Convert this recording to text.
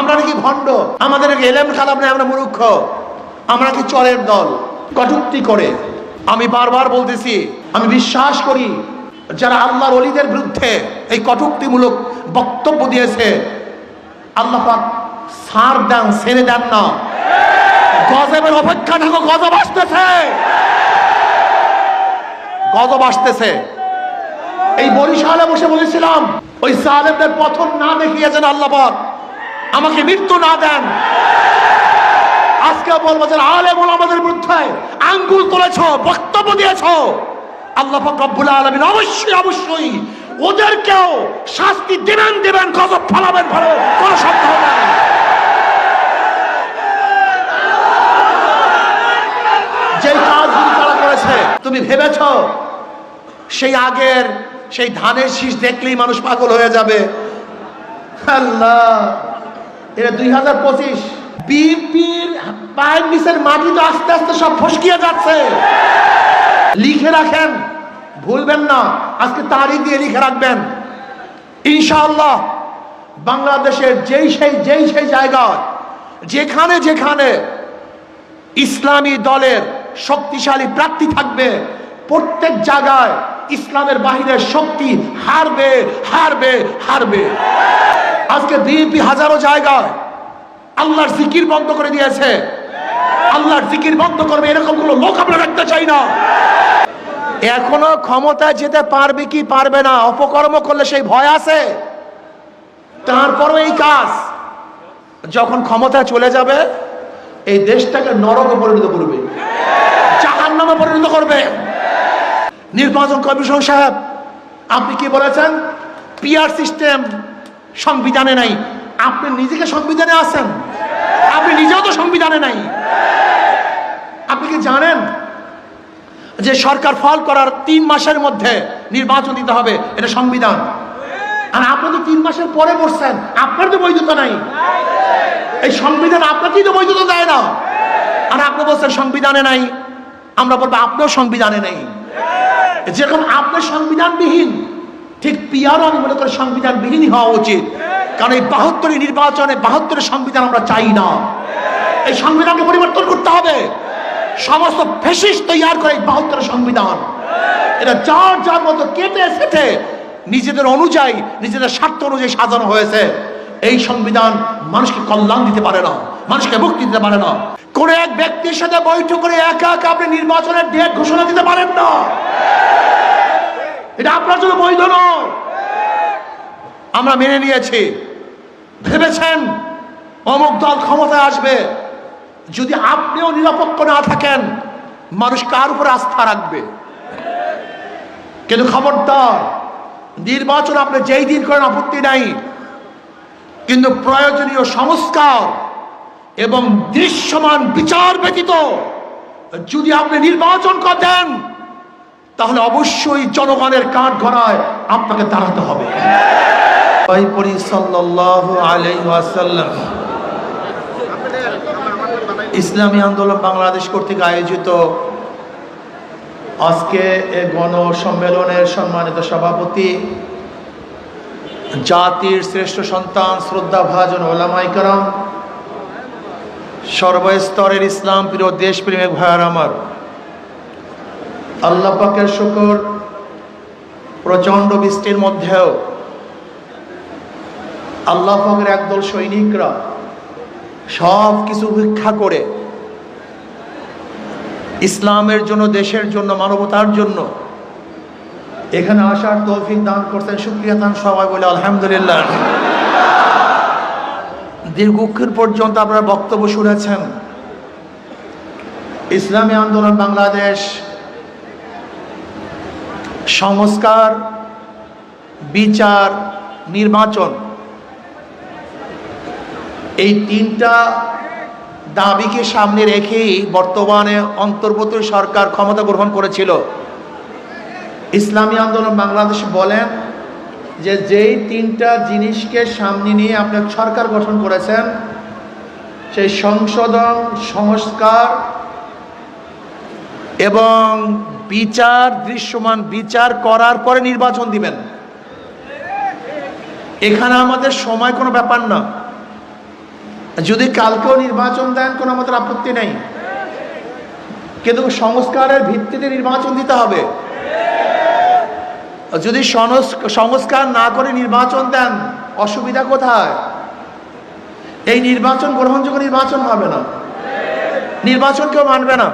আমরা নাকি ভণ্ড, আমাদের নাকি এলেম খারাপ নেই, আমরা মূর্খ। আমরা কি চরের দল, কটুক্তি করে। আমি বারবার বলতেছি, আমি বিশ্বাস করি, যারা আল্লাহর অলিদের বিরুদ্ধে এই কটুক্তিমূলক বক্তব্য দিয়েছে, আল্লাহ সার দেন ছেড়ে দেন না। গজবের অপেক্ষা থাকো গজব আসতেছে। গজব আসতেছে। এই বরিশালে বসে বলেছিলাম, ওই সালেমদের পথন না দেখিয়েছেন আল্লাহ আমাকে মৃত্যু না দেন। আজকে বলব যে আলেম আমাদের বিরুদ্ধে আঙ্গুল তুলেছ, বক্তব্য দিয়েছ। আল্লাহ রব্বুল আলামিন অবশ্যই অবশ্যই ওদেরকেও শাস্তি দেবেন দেবেন, গজব ফলাবেন ভালো কোনো সন্দেহ নাই। যে কাজগুলি তারা করেছে, তুমি ভেবেছ সেই আগের সেই ধানের শীষ দেখলেই মানুষ পাগল হয়ে যাবে। আল্লাহ। এটা দুই হাজার পঁচিশ। বিপির পায়ের নিচের মাটি তো আস্তে আস্তে সব ফসকিয়ে যাচ্ছে। লিখে রাখেন, ভুলবেন না, আজকে তারিখ দিয়ে লিখে রাখবেন। ইনশাআল্লাহ, বাংলাদেশের যেই সেই যেই সেই জায়গায়, যেখানে যেখানে ইসলামী দলের শক্তিশালী প্রার্থী থাকবে, প্রত্যেক জায়গায় ইসলামের বাহিরের শক্তি হারবে হারবে হারবে। আজকে বিএনপি হাজারো জায়গায় আল্লাহর জিকির বন্ধ করে দিয়েছে। আল্লাহর জিকির বন্ধ করবে, এরকম কোনো লোক আমরা রাখতে চাই না। এখনও ক্ষমতায় যেতে পারবে কি পারবে না, অপকর্ম করলে সেই ভয় আছে। তারপরও এই কাজ, যখন ক্ষমতায় চলে যাবে, এই দেশটাকে নরকে পরিণত করবে জাহান নামে পরিণত করবে। নির্বাচন কমিশন সাহেব, আপনি কি বলেছেন? পিআর সিস্টেম সংবিধানে নাই। আপনি নিজেকে সংবিধানে আছেন। আপনি নিজেও তো সংবিধানে নাই। আপনি কি জানেন যে সরকার ফল করার তিন মাসের মধ্যে নির্বাচন দিতে হবে? এটা সংবিধান। আর আপনি তো তিন মাসের পরে বসছেন। আপনার তো বৈধতা নাই। এই সংবিধান আপনাকেই তো বৈধতা দেয় না। আর আপনি বলছেন, সংবিধানে নাই। আমরা বলব, আপনিও সংবিধানে নেই। যেরকম আপনার সংবিধানবিহীন ঠিক পিয়ারও আমি মনে করি সংবিধানবিহীনই হওয়া উচিত। কারণ এই বাহাত্তরের নির্বাচনে বাহাত্তরের সংবিধান আমরা চাই না। এই সংবিধানকে পরিবর্তন করতে হবে। সমস্ত ফেসিস তৈয়ার করে এই বাহাত্তরের সংবিধান। এটা যার যার মতো কেটে সেটে নিজেদের অনুযায়ী, নিজেদের স্বার্থ অনুযায়ী সাজানো হয়েছে। এই সংবিধান মানুষকে কল্যাণ দিতে পারে না, মানুষকে মুক্তি দিতে পারে না। কোন এক ব্যক্তির সাথে বৈঠক করে একা একা আপনি নির্বাচনের ডেট ঘোষণা দিতে পারেন না। এটা আপনার জন্য বৈধ নয়। আমরা মেনে নিয়েছি। ভেবেছেন অমুক দল ক্ষমতায় আসবে। যদি আপনিও নিরপেক্ষ না থাকেন, মানুষ কার উপর আস্থা রাখবে? কিন্তু খবরদার, নির্বাচন আপনি যেই দিন করেন আপত্তি নাই। কিন্তু প্রয়োজনীয় সংস্কার এবং দৃশ্যমান বিচার ব্যতীত যদি আপনি নির্বাচন করেন তাহলে অবশ্যই জনগণের কাঠ গড়ায় আপনাকে দাঁড়াতে হবে। ইসলামী আন্দোলন বাংলাদেশ কর্তৃক আয়োজিত আজকে এ গণ সম্মেলনের সম্মানিত সভাপতি, জাতির শ্রেষ্ঠ সন্তান শ্রদ্ধা ভাজন ওলামাইকারাম সর্বস্তরের ইসলাম প্রিয় দেশপ্রেমিক ভাইয়ার আমার। আল্লাহ পাকের শুকর প্রচণ্ড বৃষ্টির মধ্যেও আল্লাহ পাকের একদল সৈনিকরা সব কিছু উপেক্ষা করে ইসলামের জন্য, দেশের জন্য, মানবতার জন্য এখানে আসার তৌফিক দান করতেন শুক্রিয়া দান সবাই বলে আলহামদুলিল্লাহ। দীর্ঘক্ষণ পর্যন্ত আপনারা বক্তব্য শুনেছেন। ইসলামী আন্দোলন বাংলাদেশ সংস্কার, বিচার, নির্বাচন। এই তিনটা দাবিকে সামনে রেখেই বর্তমানে অন্তর্বর্তী সরকার ক্ষমতা গ্রহণ করেছিল। ইসলামী আন্দোলন বাংলাদেশ বলেন যে যেই তিনটা জিনিসকে সামনে নিয়ে আপনার সরকার গঠন করেছেন, সেই সংশোধন, সংস্কার এবং বিচার, দৃশ্যমান বিচার করার পরে নির্বাচন দিবেন। এখানে আমাদের সময় কোনো ব্যাপার না। যদি কালকেও নির্বাচন দেন, কোনো আমাদের আপত্তি নেই। কিন্তু সংস্কারের ভিত্তিতে নির্বাচন দিতে হবে। যদি সংস্কার না করে নির্বাচন দেন, অসুবিধা কোথায়? এই নির্বাচন গ্রহণযোগ্য নির্বাচন হবে না। নির্বাচন কেউ মানবে না।